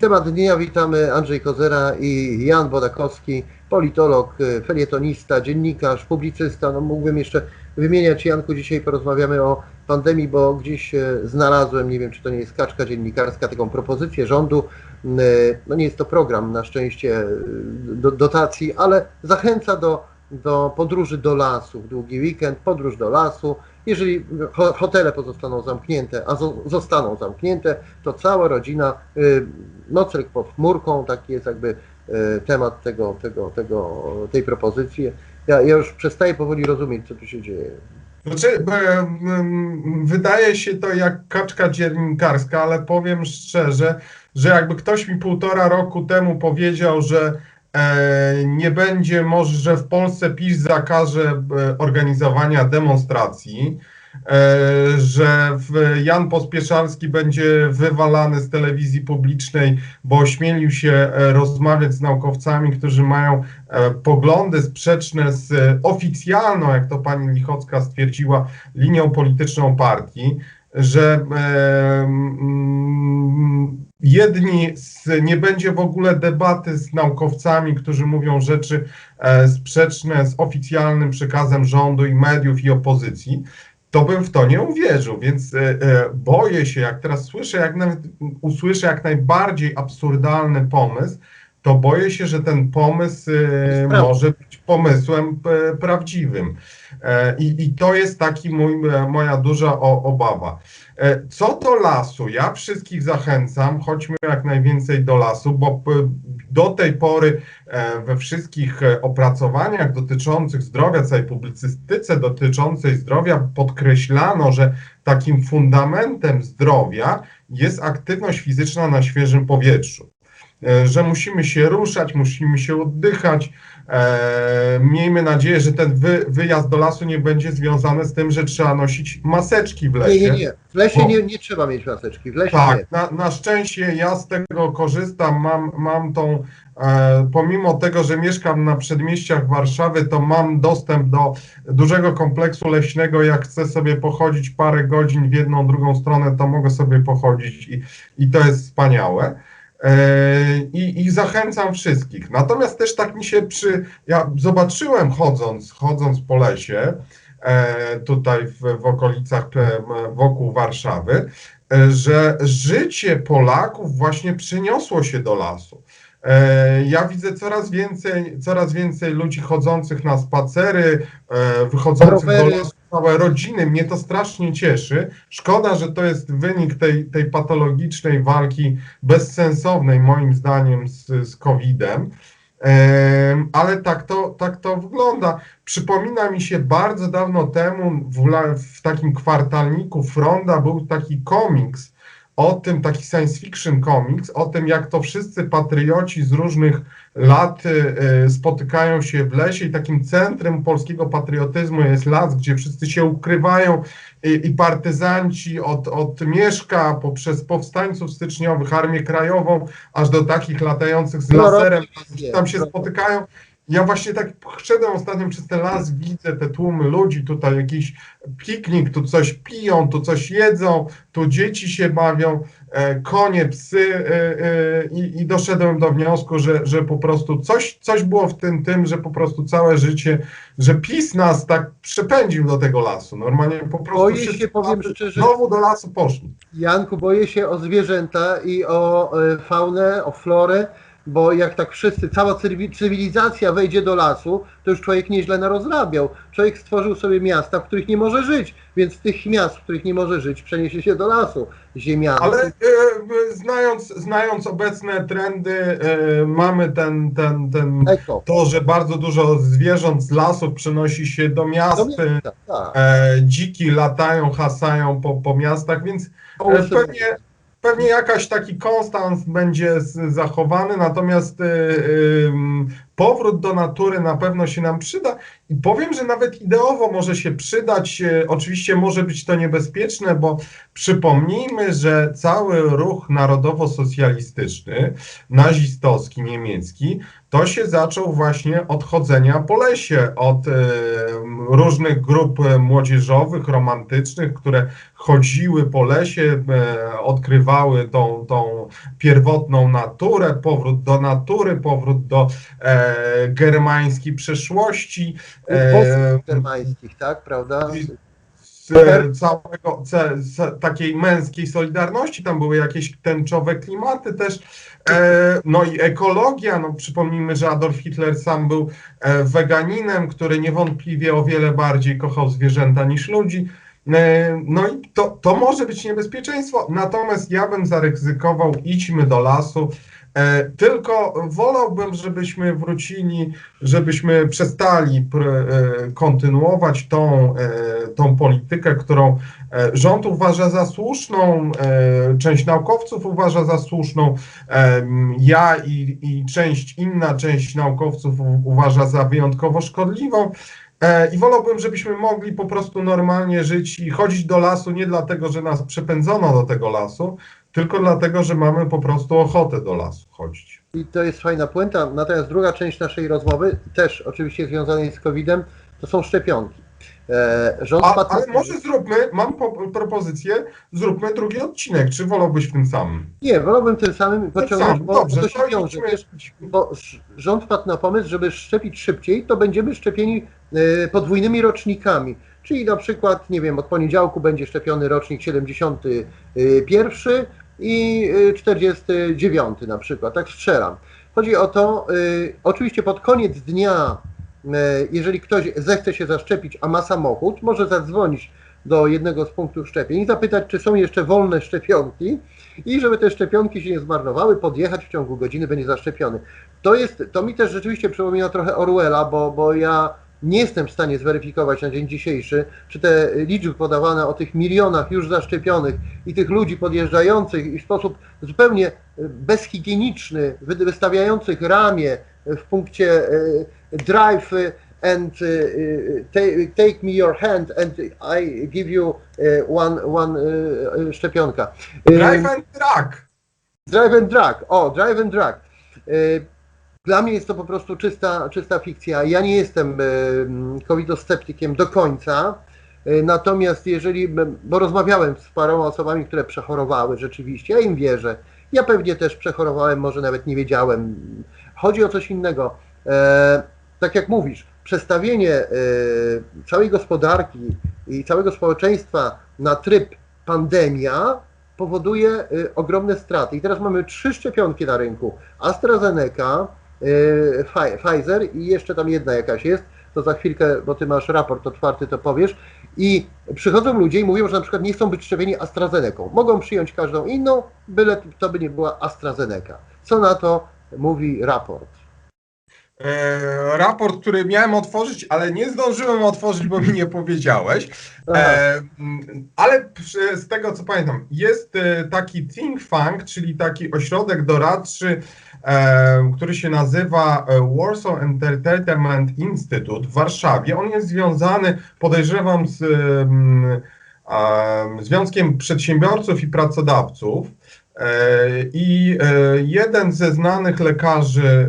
Temat dnia witamy Andrzej Kozera i Jan Bodakowski, politolog, y, felietonista, dziennikarz, publicysta. No mógłbym jeszcze wymieniać Janku, dzisiaj porozmawiamy o pandemii, bo gdzieś e, znalazłem, nie wiem czy to nie jest kaczka dziennikarska, taką propozycję rządu. Y, No nie jest to program na szczęście y, do, dotacji, ale zachęca do, do podróży do lasu w długi weekend, podróż do lasu. Jeżeli ho- hotele pozostaną zamknięte, a zo- zostaną zamknięte, to cała rodzina, y, nocleg pod chmurką, taki jest jakby y, temat tego, tego, tego, tej propozycji. Ja, ja już przestaję powoli rozumieć, co tu się dzieje. Znaczy, e, wydaje się to jak kaczka dziennikarska, ale powiem szczerze, że jakby ktoś mi półtora roku temu powiedział, że nie będzie może, że w Polsce PiS zakaże e, organizowania demonstracji, e, że Jan Pospieszalski będzie wywalany z telewizji publicznej, bo ośmielił się e, rozmawiać z naukowcami, którzy mają e, poglądy sprzeczne z e, oficjalną, jak to pani Lichocka stwierdziła, linią polityczną partii, że e, mm, jedni z, nie będzie w ogóle debaty z naukowcami, którzy mówią rzeczy e, sprzeczne z oficjalnym przekazem rządu i mediów i opozycji, to bym w to nie uwierzył, więc e, e, boję się, jak teraz słyszę, jak nawet usłyszę jak najbardziej absurdalny pomysł, to boję się, że ten pomysł e, może być pomysłem e, prawdziwym. E, I, I to jest taki mój, moja duża obawa. Co do lasu, ja wszystkich zachęcam, chodźmy jak najwięcej do lasu, bo do tej pory we wszystkich opracowaniach dotyczących zdrowia, całej publicystyce dotyczącej zdrowia podkreślano, że takim fundamentem zdrowia jest aktywność fizyczna na świeżym powietrzu. E, Że musimy się ruszać, musimy się oddychać. E, miejmy nadzieję, że ten wy, wyjazd do lasu nie będzie związany z tym, że trzeba nosić maseczki w lesie. Nie, nie, nie. W lesie Bo- nie, nie trzeba mieć maseczki. W lesie nie. Tak, na, na szczęście ja z tego korzystam, mam, mam tą, e, pomimo tego, że mieszkam na przedmieściach Warszawy, to mam dostęp do dużego kompleksu leśnego, jak chcę sobie pochodzić parę godzin w jedną, drugą stronę, to mogę sobie pochodzić i, i to jest wspaniałe. E, I, I zachęcam wszystkich. Natomiast też tak mi się przy. Ja zobaczyłem chodząc, chodząc po lesie, e, tutaj w, w okolicach e, wokół Warszawy, że życie Polaków właśnie przeniosło się do lasu. E, Ja widzę coraz więcej, coraz więcej ludzi chodzących na spacery, e, wychodzących do Rowery. lasu, całe rodziny. Mnie to strasznie cieszy. Szkoda, że to jest wynik tej, tej patologicznej walki, bezsensownej moim zdaniem z, z COVID-em. Em, Ale tak to, tak to wygląda. Przypomina mi się bardzo dawno temu w, w takim kwartalniku Fronda był taki komiks o tym, taki science fiction komiks, o tym jak to wszyscy patrioci z różnych lat y, y, spotykają się w lesie i takim centrum polskiego patriotyzmu jest las, gdzie wszyscy się ukrywają i, i partyzanci od, od Mieszka poprzez powstańców styczniowych, Armię Krajową, aż do takich latających z No, laserem, tam się spotykają. Ja właśnie tak szedłem ostatnio przez ten las, widzę te tłumy ludzi, tutaj jakiś piknik, tu coś piją, tu coś jedzą, tu dzieci się bawią, e, konie, psy e, e, i, i doszedłem do wniosku, że, że po prostu coś, coś było w tym, tym, że po prostu całe życie, że PiS nas tak przepędził do tego lasu. Normalnie po prostu Boję się, powiem szczerze, znowu do lasu poszli. Janku, boję się o zwierzęta i o faunę, o florę, bo jak tak wszyscy, cała cywili- cywilizacja wejdzie do lasu, to już człowiek nieźle narozrabiał. Człowiek stworzył sobie miasta, w których nie może żyć, więc z tych miast, w których nie może żyć, przeniesie się do lasu. Ziemia. Ale e, znając, znając obecne trendy, e, mamy ten, ten, ten, Eko. to, że bardzo dużo zwierząt z lasów przenosi się do miast. Do miasta, tak. E, dziki latają, hasają po, po miastach, więc e, pewnie, pewnie jakaś taki konstans będzie zachowany, natomiast em, powrót do natury na pewno się nam przyda i powiem, że nawet ideowo może się przydać. E, Oczywiście może być to niebezpieczne, bo przypomnijmy, że cały ruch narodowo-socjalistyczny, nazistowski, niemiecki, to się zaczął właśnie od chodzenia po lesie, od e, różnych grup młodzieżowych, romantycznych, które chodziły po lesie, e, odkrywały tą, tą pierwotną naturę, powrót do natury, powrót do germańskiej przeszłości. e, Polskich germańskich, tak, prawda? e, całego, ce, takiej męskiej solidarności, tam były jakieś tęczowe klimaty też, e, no i ekologia, no przypomnijmy, że Adolf Hitler sam był e, weganinem, który niewątpliwie o wiele bardziej kochał zwierzęta niż ludzi, e, no i to, to może być niebezpieczeństwo, natomiast ja bym zaryzykował, idźmy do lasu, E, Tylko wolałbym, żebyśmy wrócili, żebyśmy przestali pr- e, kontynuować tą, e, tą politykę, którą e, rząd uważa za słuszną, e, część naukowców uważa za słuszną, ja i, i część inna część naukowców uważa za wyjątkowo szkodliwą. E, I wolałbym, żebyśmy mogli po prostu normalnie żyć i chodzić do lasu nie dlatego, że nas przepędzono do tego lasu, tylko dlatego, że mamy po prostu ochotę do lasu chodzić. I to jest fajna puenta. Natomiast druga część naszej rozmowy, też oczywiście związanej z COVID-em, to są szczepionki. E, rząd A, patentuje- ale może zróbmy, mam po, propozycję, zróbmy drugi odcinek. Czy wolałbyś w tym samym? Nie, wolałbym tym samym pociągnąć, samym, bo, dobrze, to się wiąże. Wiesz, bo rząd wpadł na pomysł, żeby szczepić szybciej, to będziemy szczepieni e, podwójnymi rocznikami. Czyli na przykład, nie wiem, od poniedziałku będzie szczepiony rocznik 71 i e, 49 na przykład, tak strzelam. Chodzi o to, e, oczywiście pod koniec dnia, jeżeli ktoś zechce się zaszczepić, a ma samochód, może zadzwonić do jednego z punktów szczepień i zapytać, czy są jeszcze wolne szczepionki i żeby te szczepionki się nie zmarnowały, podjechać w ciągu godziny, będzie zaszczepiony. To jest, to mi też rzeczywiście przypomina trochę Orwella, bo, bo ja nie jestem w stanie zweryfikować na dzień dzisiejszy, czy te liczby podawane o tych milionach już zaszczepionych i tych ludzi podjeżdżających i w sposób zupełnie e, bezhigieniczny, wy- wystawiających ramię w punkcie e, drive and e, take, me your hand and I give you one, one szczepionka. Drive and track. Drive and drag. O, drive and drag. Dla mnie jest to po prostu czysta, czysta fikcja. Ja nie jestem y, covidosceptykiem do końca. Y, Natomiast jeżeli, bo rozmawiałem z paroma osobami, które przechorowały rzeczywiście, ja im wierzę. Ja pewnie też przechorowałem, może nawet nie wiedziałem. Chodzi o coś innego. E, tak jak mówisz, przestawienie e, całej gospodarki i całego społeczeństwa na tryb pandemia powoduje y, ogromne straty. I teraz mamy trzy szczepionki na rynku. AstraZeneca, Pfizer i jeszcze tam jedna jakaś jest. To za chwilkę, bo ty masz raport otwarty, to powiesz. I przychodzą ludzie i mówią, że na przykład nie chcą być szczepieni AstraZeneką. Mogą przyjąć każdą inną, byle to by nie była AstraZeneca. Co na to mówi raport? E, raport, który miałem otworzyć, ale nie zdążyłem otworzyć, bo mi nie powiedziałeś. E, ale przy- z tego co pamiętam, jest taki think tank, czyli taki ośrodek doradczy, który się nazywa e, Warsaw Entertainment Institute w Warszawie. On jest związany, podejrzewam, z mm, em, Związkiem Przedsiębiorców i Pracodawców. E, I e, jeden ze znanych lekarzy e,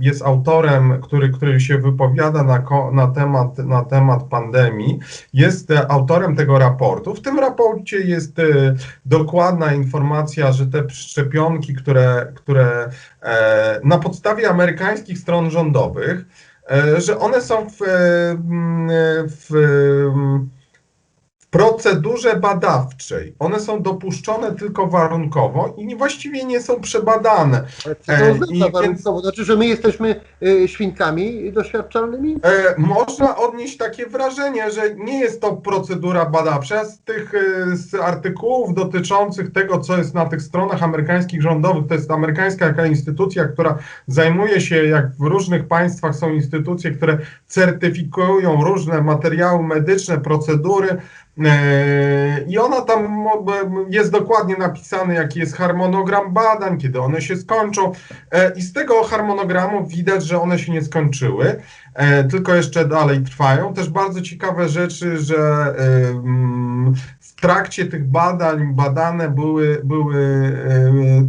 jest autorem, który, który się wypowiada na, na, temat, na temat pandemii, jest autorem tego raportu. W tym raporcie jest dokładna informacja, że te szczepionki, które, które na podstawie amerykańskich stron rządowych, że one są w, w procedurze badawczej. One są dopuszczone tylko warunkowo i właściwie nie są przebadane. Ale co E, to warunkowo? Znaczy, że my jesteśmy y, świnkami doświadczalnymi? E, można odnieść takie wrażenie, że nie jest to procedura badawcza. Z tych e, z artykułów dotyczących tego, co jest na tych stronach amerykańskich rządowych, to jest amerykańska jaka instytucja, która zajmuje się, jak w różnych państwach są instytucje, które certyfikują różne materiały medyczne, procedury. E, I ona tam jest dokładnie napisane, jaki jest harmonogram badań, kiedy one się skończą. E, I z tego harmonogramu widać, że one się nie skończyły, e, tylko jeszcze dalej trwają. Też bardzo ciekawe rzeczy, że w trakcie tych badań badane były, były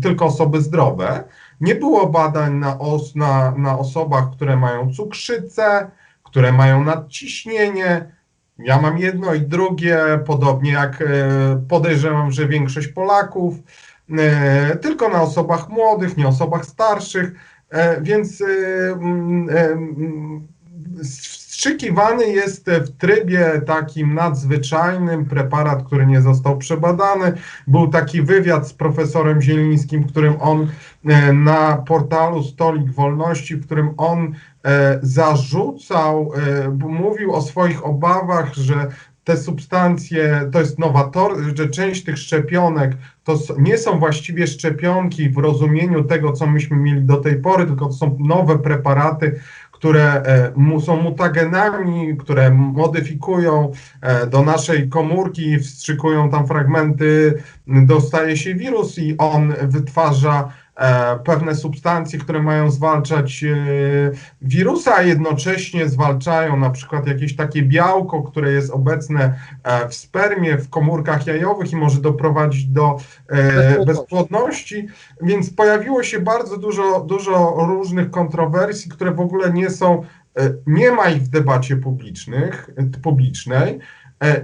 tylko osoby zdrowe. Nie było badań na, os, na, na osobach, które mają cukrzycę, które mają nadciśnienie. Ja mam jedno i drugie, podobnie jak e, podejrzewam, że większość Polaków, e, tylko na osobach młodych, nie osobach starszych, e, więc e, mm, mm, wstrzykiwany jest w trybie takim nadzwyczajnym preparat, który nie został przebadany. Był taki wywiad z profesorem Zielińskim, w którym on na portalu Stolik Wolności, w którym on zarzucał, e, mówił o swoich obawach, że te substancje to jest nowator, że część tych szczepionek to nie są właściwie szczepionki w rozumieniu tego, co myśmy mieli do tej pory, tylko to są nowe preparaty, które e, są mutagenami, które modyfikują e, do naszej komórki, wstrzykują tam fragmenty, dostaje się wirus i on wytwarza e, pewne substancje, które mają zwalczać e, wirusa, a jednocześnie zwalczają na przykład jakieś takie białko, które jest obecne e, w spermie, w komórkach jajowych i może doprowadzić do e, Bezpłodności. Więc pojawiło się bardzo dużo, dużo różnych kontrowersji, które w ogóle nie są, e, nie ma ich w debacie publicznych, e, publicznej, e,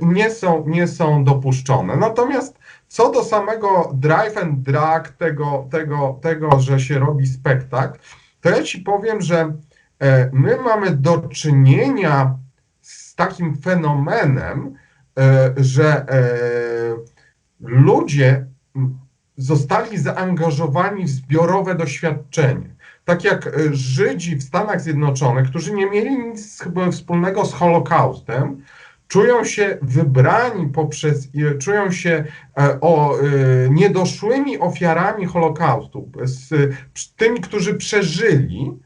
nie są, nie są dopuszczone. Natomiast co do samego drive and drag, tego, tego, tego, że się robi spektakl, to ja ci powiem, że e, my mamy do czynienia z takim fenomenem, e, że e, ludzie zostali zaangażowani w zbiorowe doświadczenie. Tak jak e, Żydzi w Stanach Zjednoczonych, którzy nie mieli nic wspólnego z Holokaustem, czują się wybrani poprzez, e, czują się e, o, e, niedoszłymi ofiarami Holokaustu, z tymi, którzy przeżyli.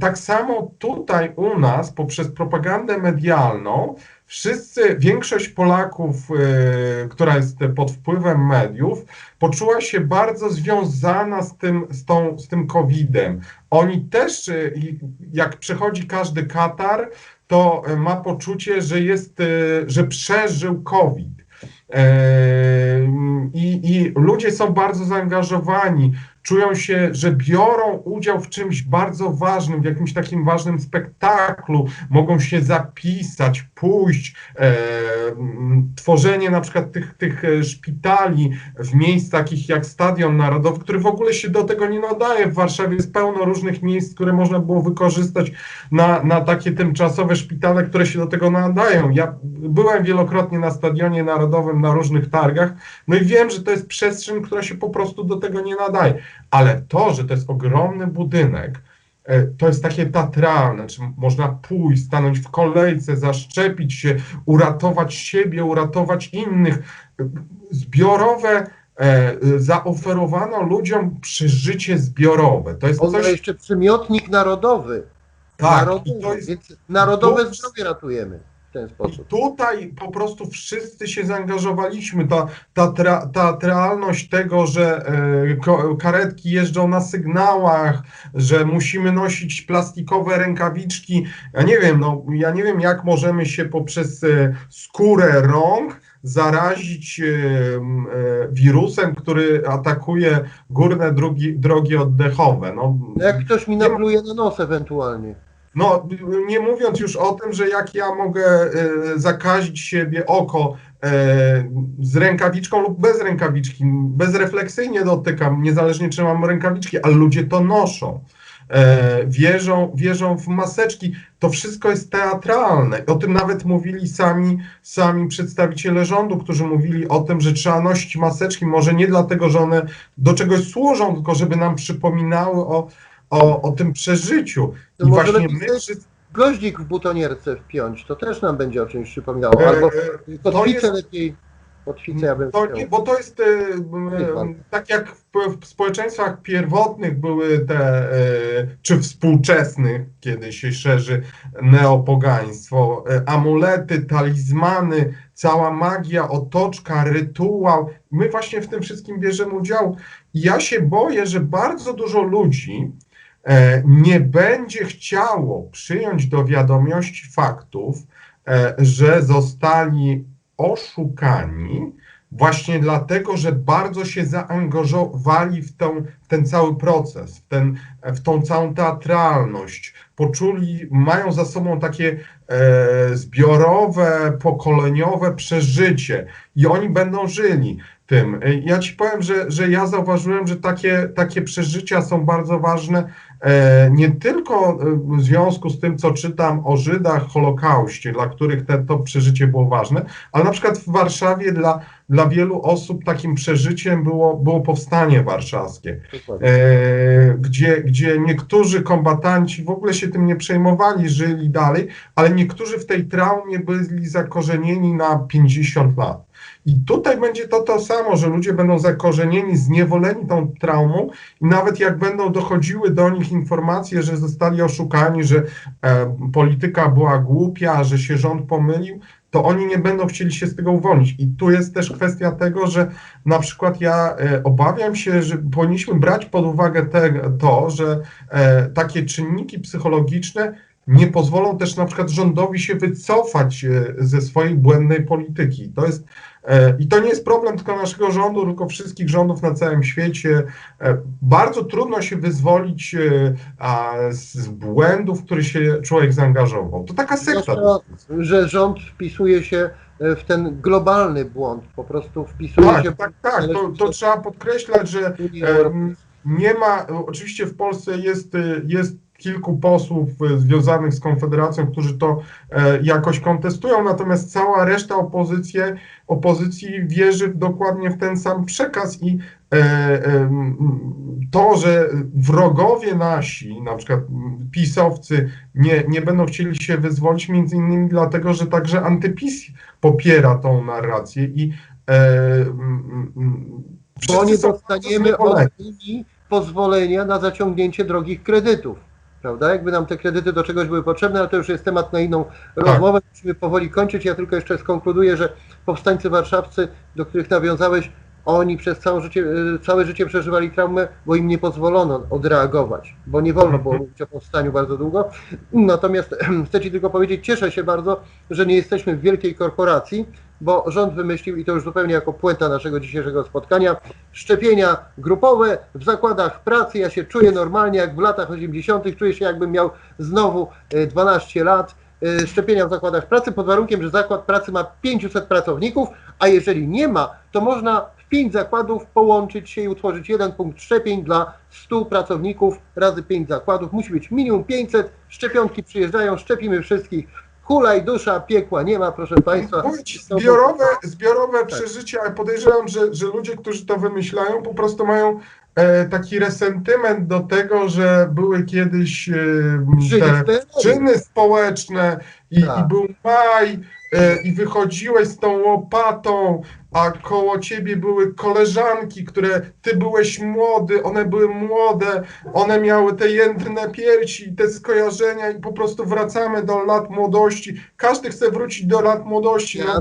Tak samo tutaj u nas, poprzez propagandę medialną, wszyscy, większość Polaków, która jest pod wpływem mediów, poczuła się bardzo związana z tym, z tą, z tym COVID-em. Oni też, jak przechodzi każdy Katar, to e, ma poczucie, że jest, e, że przeżył COVID. E, I, I ludzie są bardzo zaangażowani, czują się, że biorą udział w czymś bardzo ważnym, w jakimś takim ważnym spektaklu, mogą się zapisać, pójść, e, tworzenie na przykład tych, tych e, szpitali w miejsc takich jak Stadion Narodowy, który w ogóle się do tego nie nadaje. W Warszawie jest pełno różnych miejsc, które można było wykorzystać na, na takie tymczasowe szpitale, które się do tego nadają. Ja byłem wielokrotnie na Stadionie Narodowym na różnych targach, no i wiem, że to jest przestrzeń, która się po prostu do tego nie nadaje. Ale to, że to jest ogromny budynek, e, to jest takie teatralne, czy można pójść, stanąć w kolejce, zaszczepić się, uratować siebie, uratować innych. E, Zbiorowe e, zaoferowano ludziom przeżycie zbiorowe. To jest On coś jeszcze przymiotnik narodowy. tak, narodowy jest Więc narodowe zdrowie ratujemy w ten I sposób. tutaj po prostu wszyscy się zaangażowaliśmy. Ta, ta tra, teatralność tego, że e, karetki jeżdżą na sygnałach, że musimy nosić plastikowe rękawiczki. Ja nie wiem, no, ja nie wiem, jak możemy się poprzez e, skórę rąk zarazić e, e, wirusem, który atakuje górne drogi, drogi oddechowe. No jak ktoś mi napluje na nos ewentualnie. No, nie mówiąc już o tym, że jak ja mogę e, zakazić siebie oko e, z rękawiczką lub bez rękawiczki, bezrefleksyjnie dotykam, niezależnie czy mam rękawiczki, ale ludzie to noszą. E, wierzą, wierzą w maseczki. To wszystko jest teatralne. O tym nawet mówili sami, sami przedstawiciele rządu, którzy mówili o tym, że trzeba nosić maseczki, może nie dlatego, że one do czegoś służą, tylko żeby nam przypominały o, o, o tym przeżyciu. I może właśnie my. Goździk w butonierce wpiąć, to też nam będzie o czymś przypominało. E, Albo e, kotwicę jest- lepiej. Kotwicę ja bym To nie, bo to jest e, e, tak jak w, w społeczeństwach pierwotnych były te, e, czy współczesnych, kiedy się szerzy neopogaństwo, e, amulety, talizmany, cała magia, otoczka, rytuał. My właśnie w tym wszystkim bierzemy udział. I ja się boję, że bardzo dużo ludzi e, nie będzie chciało przyjąć do wiadomości faktów, e, że zostali oszukani właśnie dlatego, że bardzo się zaangażowali w, tą, w ten cały proces, w, ten, w tą całą teatralność. Poczuli, mają za sobą takie e, zbiorowe, pokoleniowe przeżycie i oni będą żyli tym. E, Ja ci powiem, że, że ja zauważyłem, że takie, takie przeżycia są bardzo ważne e, nie tylko e, w związku z tym, co czytam o Żydach, Holokauście, dla których te, to przeżycie było ważne, ale na przykład w Warszawie dla, dla wielu osób takim przeżyciem było, było powstanie warszawskie, Dokładnie. e, gdzie, gdzie niektórzy kombatanci w ogóle się tym nie przejmowali, żyli dalej, ale niektórzy w tej traumie byli zakorzenieni na 50 lat. I tutaj będzie to to samo, że ludzie będą zakorzenieni, zniewoleni tą traumą i nawet jak będą dochodziły do nich informacje, że zostali oszukani, że e, polityka była głupia, że się rząd pomylił, to oni nie będą chcieli się z tego uwolnić. I tu jest też kwestia tego, że na przykład ja e, obawiam się, że powinniśmy brać pod uwagę te, to, że e, takie czynniki psychologiczne nie pozwolą też na przykład rządowi się wycofać e, ze swojej błędnej polityki. To jest i to nie jest problem tylko naszego rządu, tylko wszystkich rządów na całym świecie. E, Bardzo trudno się wyzwolić e, z błędów, w które się człowiek zaangażował. To taka sekta. Że rząd wpisuje się e, w ten globalny błąd, po prostu wpisuje Tak, się tak, tak. To, to trzeba podkreślać, że. Nie ma, oczywiście w Polsce jest, jest kilku posłów y, związanych z Konfederacją, którzy to e, jakoś kontestują, natomiast cała reszta opozycji, opozycji wierzy dokładnie w ten sam przekaz i e, to, że wrogowie nasi, na przykład pisowcy, nie, nie będą chcieli się wyzwolić, między innymi dlatego, że także antypis popiera tą narrację i e, Bo nie dostaniemy od. Unii pozwolenia na zaciągnięcie drogich kredytów. Prawda? Jakby nam te kredyty do czegoś były potrzebne, ale to już jest temat na inną Tak. rozmowę. Musimy powoli kończyć. Ja tylko jeszcze skonkluduję, że powstańcy warszawscy, do których nawiązałeś, oni przez całe życie, y, całe życie przeżywali traumę, bo im nie pozwolono odreagować, bo nie wolno było mówić o powstaniu bardzo długo. Natomiast chcę Ci tylko powiedzieć, cieszę się bardzo, że nie jesteśmy w wielkiej korporacji, bo rząd wymyślił, i to już zupełnie jako puenta naszego dzisiejszego spotkania, szczepienia grupowe w zakładach pracy. Ja się czuję normalnie jak w latach 80., czuję się jakbym miał znowu e, 12 lat. E, Szczepienia w zakładach pracy pod warunkiem, że zakład pracy ma 500 pracowników, a jeżeli nie ma, to można 5 zakładów połączyć się i utworzyć jeden punkt szczepień dla 100 pracowników razy 5 zakładów. Musi być minimum 500, szczepionki przyjeżdżają, szczepimy wszystkich. Hulaj, dusza, piekła nie ma, proszę Państwa. Zbiorowe, zbiorowe przeżycia, ale podejrzewam, że, że ludzie, którzy to wymyślają, po prostu mają e, taki resentyment do tego, że były kiedyś e, te czyny społeczne i, Tak. i był maj i wychodziłeś z tą łopatą, a koło ciebie były koleżanki, które ty byłeś młody, one były młode, one miały te jędrne piersi, te skojarzenia i po prostu wracamy do lat młodości. Każdy chce wrócić do lat młodości. Ja,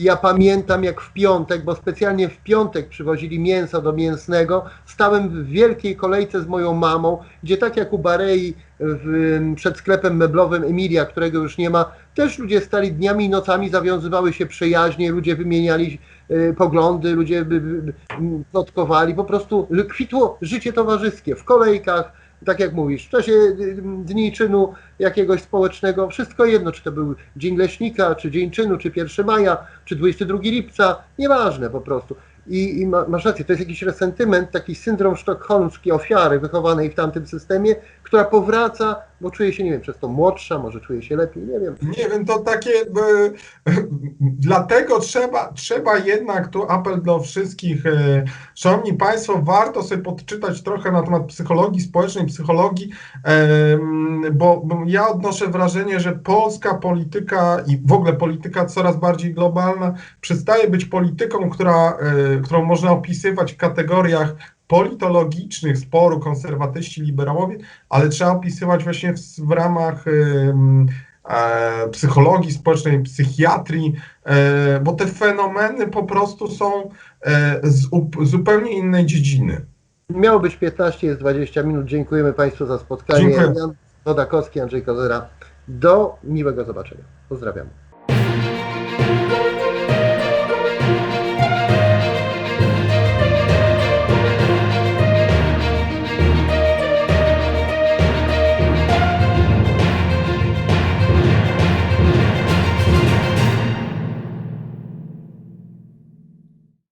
Ja pamiętam jak w piątek, bo specjalnie w piątek przywozili mięso do mięsnego. Stałem w wielkiej kolejce z moją mamą, gdzie tak jak u Barei w, przed sklepem meblowym Emilia, którego już nie ma, też ludzie stali dniami i nocami, zawiązywały się przyjaźnie, ludzie wymieniali e, poglądy, ludzie m, plotkowali, po prostu kwitło życie towarzyskie w kolejkach, tak jak mówisz, w czasie y, dni czynu jakiegoś społecznego, wszystko jedno, czy to był Dzień Leśnika, czy Dzień Czynu, czy 1 maja, czy 22 lipca, nieważne po prostu. I, i ma, masz rację, to jest jakiś resentyment, taki syndrom sztokholmski ofiary wychowanej w tamtym systemie, która powraca, bo czuje się, nie wiem, przez to młodsza, może czuje się lepiej, nie wiem. Nie wiem, to takie. E, dlatego trzeba, trzeba jednak tu apel do wszystkich. E, szanowni Państwo, warto sobie podczytać trochę na temat psychologii społecznej, psychologii, e, bo, ja odnoszę wrażenie, że polska polityka i w ogóle polityka coraz bardziej globalna przestaje być polityką, która, e, którą można opisywać w kategoriach politologicznych sporu konserwatyści, liberałowie, ale trzeba opisywać właśnie w, w ramach e, psychologii społecznej, psychiatrii, e, bo te fenomeny po prostu są e, z up- zupełnie innej dziedziny. Miało być 15, jest 20 minut. Dziękujemy Państwu za spotkanie. Dziękuję. Jan Wodakowski, Andrzej Kozera. Do miłego zobaczenia. Pozdrawiam.